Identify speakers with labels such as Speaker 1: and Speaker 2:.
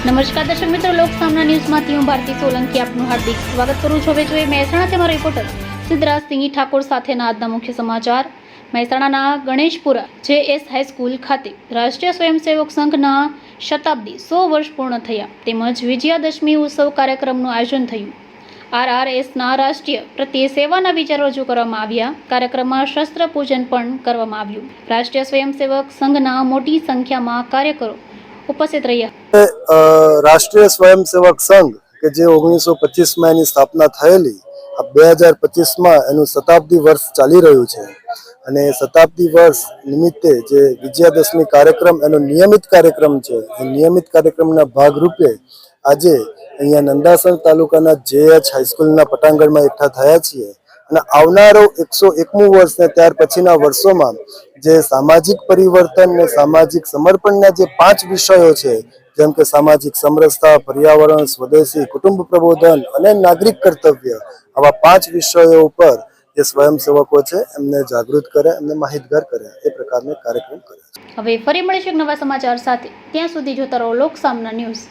Speaker 1: નમસ્કાર દર્શક મિત્રો, લોક સામના ન્યૂઝમાંથી હું ભારતી સોલંકી આપનું હાર્દિક સ્વાગત કરું છું. હવે જોઈએ મહેસાણા તેમાં રિપોર્ટર સિદ્ધરાજ સિંહ ઠાકોર સાથેના આજના મુખ્ય સમાચાર. મહેસાણાના ગણેશપુરા જે એસ હાઈસ્કૂલ ખાતે રાષ્ટ્રીય સ્વયંસેવક સંઘના શતાબ્દી સો વર્ષ પૂર્ણ થયા. તેમજ વિજયાદશમી ઉત્સવ કાર્યક્રમનું આયોજન થયું. આરઆરએસના રાષ્ટ્રીય પ્રત્યે સેવાના વિચારો રજૂ કરવામાં આવ્યા. કાર્યક્રમમાં શસ્ત્ર પૂજન પણ કરવામાં આવ્યું. રાષ્ટ્રીય સ્વયંસેવક સંઘના મોટી સંખ્યામાં કાર્યકરો ઉપસ્થિત રહ્યા
Speaker 2: રાષ્ટ્રીય સ્વયંસેવક સંઘ, કે જે ઓગણીસો પચીસમાં એની સ્થાપના થયેલી, આ બે હજાર પચીસમાં એનું શતાબ્દી વર્ષ ચાલી રહ્યું છે. અને શતાબ્દી વર્ષ નિમિત્તે જે વિજયાદશમી કાર્યક્રમ, એનો નિયમિત કાર્યક્રમ છે, એ નિયમિત કાર્યક્રમના ભાગરૂપે આજે અહીંયા નંદાસણ તાલુકાના જેએચ હાઈસ્કૂલના પટાંગણમાં એકઠા થયા છીએ. અને આવનારો એકસો એકમું વર્ષ ને ત્યાર પછીના વર્ષોમાં જે સામાજિક પરિવર્તન ને સામાજિક સમર્પણના જે પાંચ વિષયો છે, જેમ કે સામાજિક સમરસતા, પર્યાવરણ, સ્વદેશી, કુટુંબ પ્રબોધન અને નાગરિક કર્તવ્ય, આવા પાંચ વિષયો ઉપર જે સ્વયંસેવકો છે એમને જાગૃત કરે, એમને માહિતગાર કરે, એ પ્રકારનો કાર્યક્રમ કરે
Speaker 1: હવે ફરી મળીશું નવા સમાચાર સાથે. ત્યાં સુધી જોતા રહો લોક સામના ન્યૂઝ.